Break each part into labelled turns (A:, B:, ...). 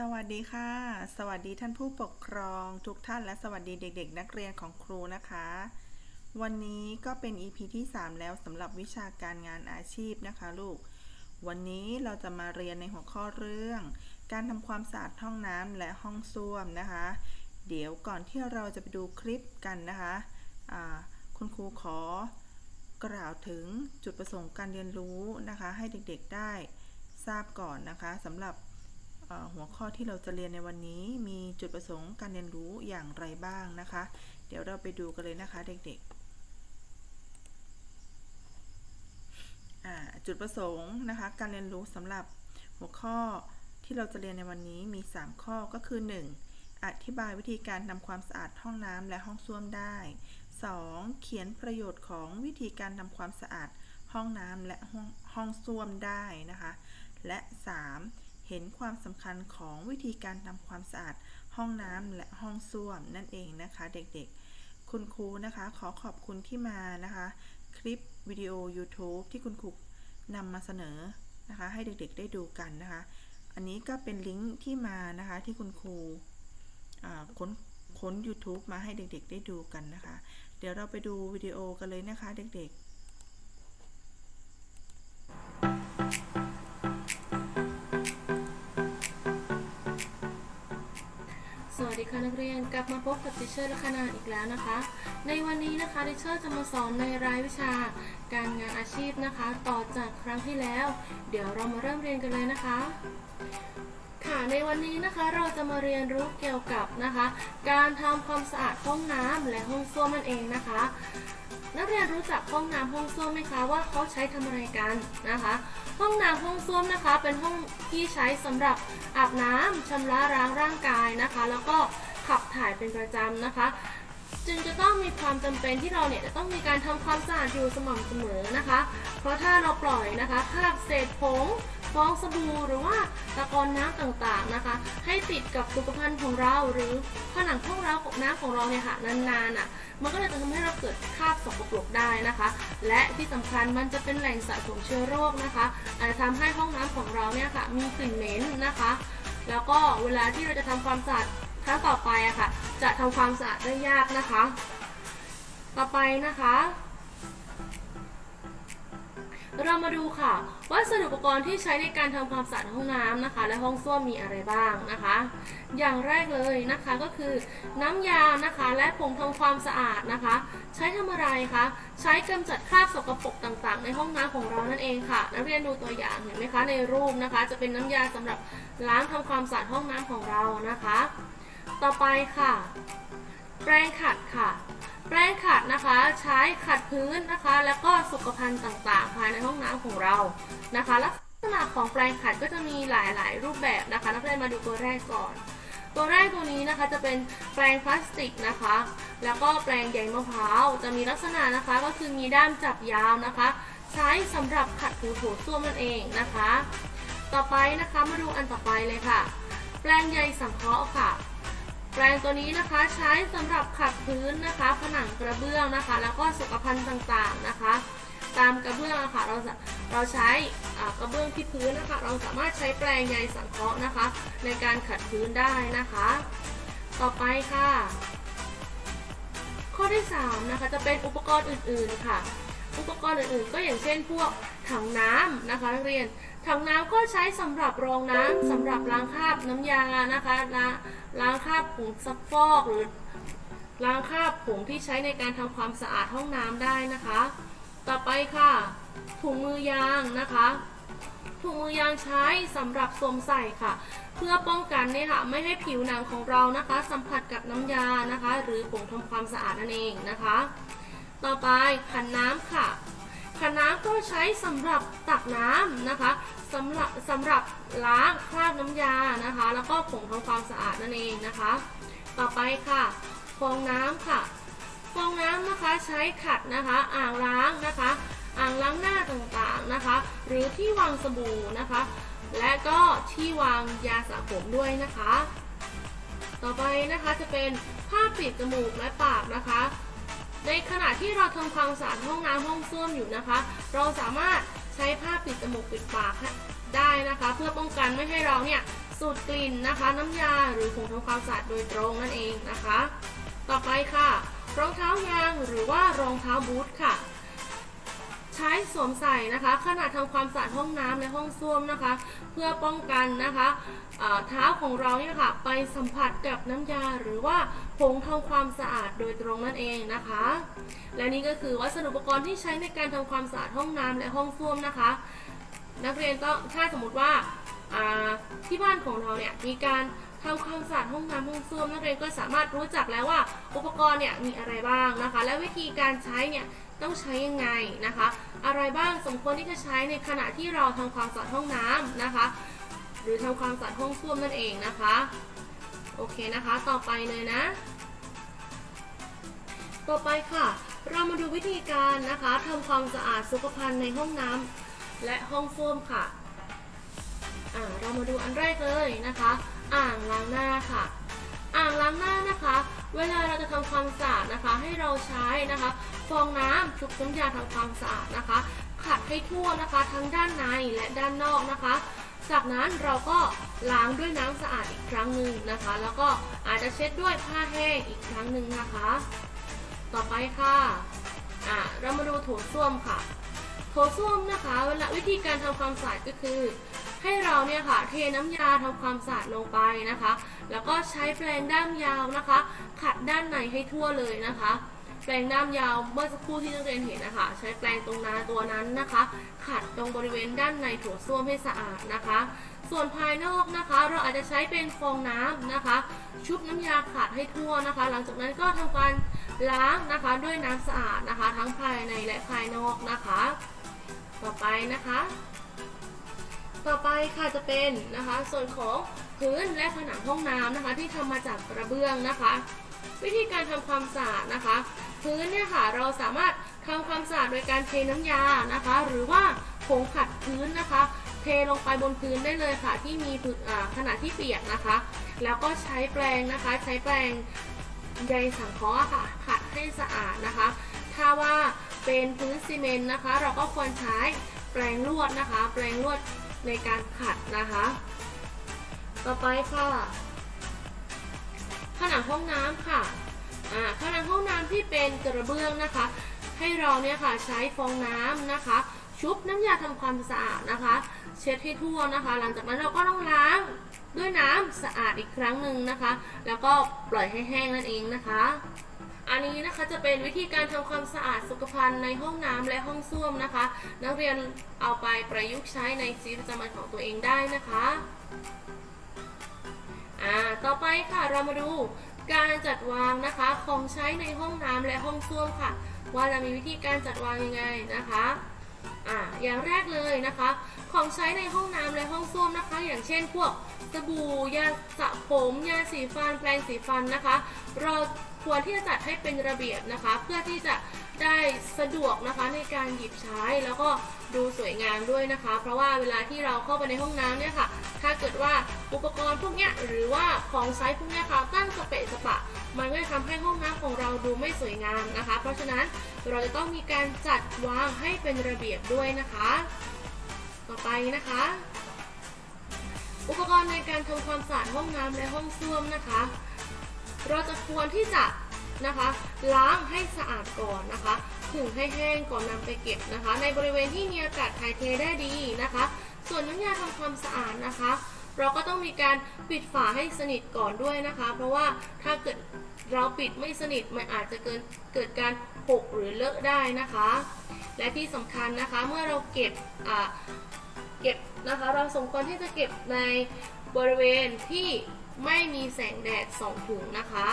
A: สวัสดีค่ะ สวัสดีท่านผู้ปกครองทุกท่านและสวัสดีเด็ก ๆ นักเรียนของครูนะคะ วันนี้ก็เป็น EP ที่ 3 แล้วสำหรับวิชาการงานอาชีพนะคะลูก วันนี้เราจะมาเรียนในหัวข้อเรื่อง การทำความสะอาดห้องน้ำและห้องส้วมนะคะ เดี๋ยวก่อนที่เราจะไปดูคลิปกันนะคะคุณครูขอกล่าวถึงจุดประสงค์การเรียนรู้นะคะ ให้เด็กๆได้ทราบก่อนนะคะสำหรับ หัวข้อที่เราจะเรียนในวันนี้มีจุดประสงค์การเรียนรู้อย่างไรบ้างนะคะ เดี๋ยวเราไปดูกันเลยนะคะเด็กๆจุดประสงค์นะคะการเรียนรู้สำหรับหัวข้อที่เราจะเรียนในวันนี้มี 3 ข้อก็คือ 1. อธิบายวิธีการทำความสะอาดห้องน้ำและห้องส้วมได้ 2. เขียนประโยชน์ของวิธีการทำความสะอาดห้องน้ำและห้องห้องส้วมได้นะคะ และ 3. เห็นความสำคัญของวิธีการทำความสะอาดห้องน้ำและห้องส้วมนั่นเองนะคะเด็กๆ คุณครูนะคะขอขอบคุณที่มานะคะ คลิปวิดีโอ YouTube ที่คุณครูนำมาเสนอนะคะ ให้เด็กๆได้ดูกันนะคะ อันนี้ก็เป็นลิงก์ที่มานะคะที่คุณครูค้นค้น YouTube มาให้เด็กๆ ได้ดูกันนะคะ เดี๋ยวเราไปดูวิดีโอกันเลยนะคะเด็กๆ
B: ดีค่ะนักเรียนกลับมาพบกับดิเชอร์และคณาอีกแล้วนะคะ ในวันนี้นะคะดิเชอร์จะมาสอนในรายวิชาการงานอาชีพนะคะ ต่อจากครั้งที่แล้ว เดี๋ยวเรามาเริ่มเรียนกันเลยนะคะ ค่ะในวันนี้นะคะเราจะมาเรียนรู้เกี่ยวกับนะคะ การทำความสะอาดห้องน้ำและห้องส้วมนั่นเองนะคะ นักเรียนรู้จักห้องน้ำห้องส้วมไหมคะว่าเขาใช้ทำอะไรกันนะคะ ห้องน้ำห้องส้วมนะคะ เป็นห้องที่ใช้สำหรับอาบน้ำชำระล้างร่างกายนะคะ แล้วก็ขับถ่ายเป็นประจำนะคะ จึงจะต้องมีความจำเป็นที่เราเนี่ยจะต้องมีการทำความสะอาดอยู่สม่ำเสมอนะคะ เพราะถ้าเราปล่อยนะคะคราบเศษผงฟองสบู่หรือว่าตะกอนน้ำต่างๆนะคะ ติดกับสุขภัณฑ์ของเราหรือผนังห้องเราของน้ำของเราเนี่ยค่ะนานๆอะมันก็เลยจะทำให้เราเกิดคราบสกปรกได้นะคะ และที่สำคัญมันจะเป็นแหล่งสะสมเชื้อโรคนะคะอาจจะทำให้ห้องน้ำของเราเนี่ยค่ะมีกลิ่นเหม็นนะคะ แล้วก็เวลาที่เราจะทำความสะอาดครั้งต่อไปอะค่ะ จะทำความสะอาดได้ยากนะคะ ต่อไปนะคะ เรามาดูค่ะว่าสดุอุปกรณ์ที่ใช้ในการทำความสะอาดห้องน้ำนะคะ และห้องส้วมมีอะไรบ้างนะคะ อย่างแรกเลยนะคะก็คือน้ำยานะคะ และผงทำความสะอาดนะคะ ใช้ทำอะไรคะใช้กำจัดคราบสกปรกต่างๆ ในห้องน้ำของเรานั่นเองค่ะนักเรียนดูตัวอย่างเห็นไหมคะในรูปนะคะ จะเป็นน้ำยาสำหรับล้างทำความสะอาดห้องน้ำของเรานะคะ ต่อไปค่ะ แปรงขัดค่ะ แปรงขัดนะคะ ใช้ขัดพื้นนะคะ แล้วก็สุขภัณฑ์ต่างๆภายในห้องน้ำของเรานะคะลักษณะของแปรงขัดก็จะมีหลายๆ รูปแบบนะคะนักเรียนมาดูตัวแรกก่อน ตัวแรกตัวนี้นะคะจะเป็นแปรงพลาสติกนะคะ แล้วก็แปรงใยมะพร้าวจะมีลักษณะนะคะก็คือมีด้ามจับยาวนะคะ ใช้สำหรับขัดผิวโถส้วมนั่นเองนะคะ ต่อไปนะคะมาดูอันต่อไปเลยค่ะ แปรงใยสังเคราะห์ค่ะ แปรงตัวนี้นะคะใช้สำหรับขัดพื้นนะคะ ผนังกระเบื้องนะคะ แล้วก็สุขภัณฑ์ต่างๆนะคะ ตามกระเบื้องอะค่ะเราเราใช้กระเบื้องที่พื้นนะคะ เราสามารถใช้แปรงใยสังเคราะห์นะคะ ในการขัดพื้นได้นะคะ ต่อไปค่ะ ข้อที่3นะคะจะเป็นอุปกรณ์อื่นๆค่ะ อุปกรณ์อื่นๆ ก็อย่างเช่นพวกถังน้ำนะคะนักเรียน ถังน้ำก็ใช้สำหรับรองน้ำสำหรับล้างคราบน้ำยานะคะล้างล้างคราบผงซักฟอกหรือล้างคราบผงที่ใช้ในการทำความสะอาดห้องน้ำได้นะคะ ต่อไปค่ะ ถุงมือยางนะคะถุงมือยางใช้สำหรับสวมใส่ค่ะ เพื่อป้องกันเนี่ยค่ะไม่ให้ผิวหนังของเรานะคะ สัมผัสกับน้ำยานะคะ หรือผงทำความสะอาดนั่นเองนะคะ ต่อไปขันน้ำค่ะ ขันน้ำก็ใช้สำหรับตักน้ำนะคะสำหรับสำหรับล้างคราบน้ำยานะคะ แล้วก็ผงทำความสะอาดนั่นเองนะคะ ต่อไปค่ะฟองน้ำค่ะฟองน้ำนะคะใช้ขัดนะคะอ่างล้างนะคะ อ่างล้างหน้าต่างๆนะคะ หรือที่วางสบู่นะคะ และก็ที่วางยาสระผมด้วยนะคะ ต่อไปนะคะจะเป็นผ้าปิดจมูกและปากนะคะ ในขณะที่เราทำความสะอาดห้องน้ำห้องส้วมอยู่นะคะ เราสามารถใช้ผ้าปิดจมูกปิดปากได้นะคะ เพื่อป้องกันไม่ให้เราเนี่ยสูดกลิ่นนะคะ น้ำยาหรือผงทำความสะอาดโดยตรงนั่นเองนะคะ ต่อไปค่ะ รองเท้ายางหรือว่ารองเท้าบูทค่ะ ใช้สวมใส่นะคะขณะทำความสะอาดห้องน้ำและห้องส้วมนะคะ เพื่อป้องกันนะคะเท้าของเราเนี่ยค่ะไปสัมผัสกับน้ำยาหรือว่าผงทำความสะอาดโดยตรงนั่นเองนะคะ และนี่ก็คือวัสดุอุปกรณ์ที่ใช้ในการทำความสะอาดห้องน้ำและห้องส้วมนะคะ นักเรียนต้องถ้าสมมติว่าที่บ้านของเราเนี่ยมีการ ทำความสะอาดห้องน้ำห้องส้วมนักเรียนก็สามารถรู้จักแล้วว่าอุปกรณ์เนี่ยมีอะไรบ้างนะคะ และวิธีการใช้เนี่ยต้องใช้ยังไงนะคะ อะไรบ้างสมควรที่จะใช้ในขณะที่เราทำความสะอาดห้องน้ำนะคะ หรือทำความสะอาดห้องส้วมนั่นเองนะคะโอเคนะคะ ต่อไปเลยนะ ต่อไปค่ะ เรามาดูวิธีการนะคะทำความสะอาดสุขภัณฑ์ในห้องน้ำและห้องส้วมค่ะ อ่า เรามาดูอันแรกเลยนะคะ อ่างล้างหน้าค่ะ อ่างล้างหน้านะคะ เวลาเราจะทำความสะอาดนะคะ ให้เราใช้นะคะ ฟองน้ำชุบน้ำยาทำความสะอาดนะคะขัดให้ทั่วนะคะ ทั้งด้านในและด้านนอกนะคะ จากนั้นเราก็ล้างด้วยน้ำสะอาดอีกครั้งหนึ่งนะคะ แล้วก็อาจจะเช็ดด้วยผ้าแห้งอีกครั้งหนึ่งนะคะ ต่อไปค่ะอ่าเรามาดูโถส้วมค่ะโถส้วมนะคะ เวลาวิธีการทำความสะอาดก็คือ ให้เราเนี่ยค่ะเทน้ำยาทำความสะอาดลงไปนะคะ แล้วก็ใช้แปรงด้ามยาวนะคะ ขัดด้านในให้ทั่วเลยนะคะแปรงด้ามยาวเมื่อสักครู่ที่นักเรียนเห็นนะคะ ใช้แปรงตรงนาตัวนั้นนะคะ ขัดตรงบริเวณด้านในโถส้วมให้สะอาดนะคะ ส่วนภายนอกนะคะ เราอาจจะใช้เป็นฟองน้ำนะคะ ชุบน้ำยาขัดให้ทั่วนะคะ หลังจากนั้นก็ทำการล้างนะคะด้วยน้ำสะอาดนะคะ ทั้งภายในและภายนอกนะคะ ต่อไปนะคะ ต่อไปค่ะจะเป็นนะคะ ส่วนของพื้นและผนังห้องน้ำนะคะ ที่ทำมาจากกระเบื้องนะคะ วิธีการทำความสะอาดนะคะ พื้นเนี่ยค่ะเราสามารถทำความสะอาดโดยการเทน้ำยานะคะ หรือว่าผงขัดพื้นนะคะ เทลงไปบนพื้นได้เลยค่ะ ที่มีพื้นาขณะที่เปียกนะคะ แล้วก็ใช้แปรงนะคะ ใช้แปรงใยสังเคราะห์ค่ะขัดให้สะอาดนะคะ ถ้าว่าเป็นพื้นซีเมนต์นะคะ เราก็ควรใช้แปรงลวดนะคะ แปรงลวด ในการขัดนะคะ ต่อไปค่ะผนังห้องน้ำค่ะอ่าผนังห้องน้ำที่เป็นกระเบื้องนะคะ ให้เราเนี่ยค่ะใช้ฟองน้ำนะคะ ชุบน้ำยาทำความสะอาดนะคะ เช็ดให้ทั่วนะคะ หลังจากนั้นเราก็ต้องล้างด้วยน้ำสะอาดอีกครั้งหนึ่งนะคะ แล้วก็ปล่อยให้แห้งนั่นเองนะคะ อันนี้นะคะจะเป็นวิธีการทำความสะอาดสุขภัณฑ์ในห้องน้ำและห้องส้วมนะคะ นักเรียนเอาไปประยุกต์ใช้ในชีวิตประจำวันของตัวเองได้นะคะอ่าต่อไปค่ะเรามาดูการจัดวางนะคะของใช้ในห้องน้ำและห้องส้วมค่ะ ว่าจะมีวิธีการจัดวางยังไงนะคะอ่าอย่างแรกเลยนะคะ ของใช้ในห้อง นะองส้วมนะคะ อย่างเช่นพวกสบู่ยาสระผมยาสีฟันแปรงสีฟันนะคะ เราควรที่จะจัดให้เป็นระเบียบนะคะ เพื่อที่จะได้สะดวกนะคะในการหยิบใช้แล้วก็ดูสวยงามด้วยนะคะ เพราะว่าเวลาที่เราเข้าไปในห้องน้ำเนี่ยค่ะ ถ้าเกิดว่าอุปกรณ์พวกนี้หรือว่าของใช้พวกนี้ค่ะตั้งสเปะสปะ มันก็จะทำให้ห้องน้ำของเราดูไม่สวยงามนะคะ เพราะฉะนั้นเราจะต้องมีการจัดวางให้เป็นระเบียบด้วยนะคะ ต่อไปนะคะ อุปกรณ์ในการทำความสะอาดห้องน้ำและห้องส้วมนะคะ เราจะควรที่จะนะคะล้างให้สะอาดก่อนนะคะถึงให้แห้งก่อนนำไปเก็บนะคะ ในบริเวณที่มีอากาศถ่ายเทได้ดีนะคะ ส่วนน้ำยาทำความสะอาดนะคะ เราก็ต้องมีการปิดฝาให้สนิทก่อนด้วยนะคะ เพราะว่าถ้าเกิดเราปิดไม่สนิทมันอาจจะเกิดเกิดการหกหรือเลอะได้นะคะ และที่สำคัญนะคะเมื่อเราเก็บอ่า เก็บนะคะ เราสมควรที่จะเก็บในบริเวณที่ไม่มีแสงแดดส่องถึงนะคะ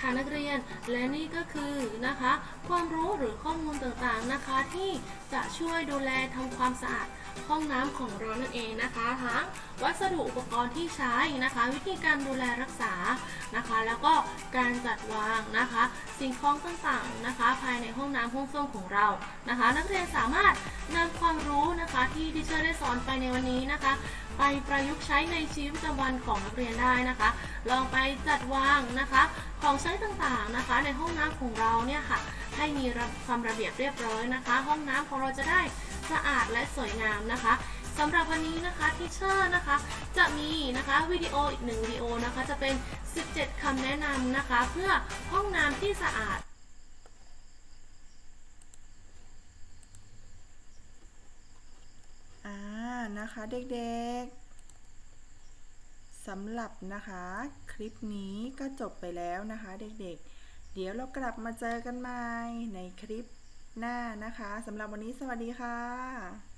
B: ค่ะนักเรียนและนี่ก็คือนะคะ ความรู้หรือข้อมูลต่างๆนะคะ ที่จะช่วยดูแลทำความสะอาด ห้องน้ำของเรานั่นเองนะคะทั้งวัสดุอุปกรณ์ที่ใช้นะคะ วิธีการดูแลรักษานะคะ แล้วก็การจัดวางนะคะ สิ่งของต่างๆนะคะ ภายในห้องน้ำห้องส้วมของเรานะคะ นักเรียนสามารถนำความรู้นะคะที่ดิเชอร์ได้สอนไปในวันนี้นะคะ ไปประยุกต์ใช้ในชีวิตประจำวันของนักเรียนได้นะคะ ลองไปจัดวางนะคะ ของใช้ต่างๆนะคะ ในห้องน้ำของเราเนี่ยค่ะ ให้มีความระเบียบเรียบร้อยนะคะ ห้องน้ำของเราจะได้สะอาดและสวยงามนะคะสำหรับวันนี้นะคะทีเชอร์นะคะจะมีนะคะวิดีโออีกหนึ่งวิดีโอนะคะจะเป็น 17 คำแนะนำนะคะ เพื่อห้องน้ำที่สะอาด
A: อ่านะคะเด็กๆสำหรับนะคะคลิปนี้ก็จบไปแล้วนะคะเด็กๆ เดี๋ยวเรากลับมาเจอกันใหม่ในคลิปหน้านะคะสำหรับวันนี้สวัสดีค่ะ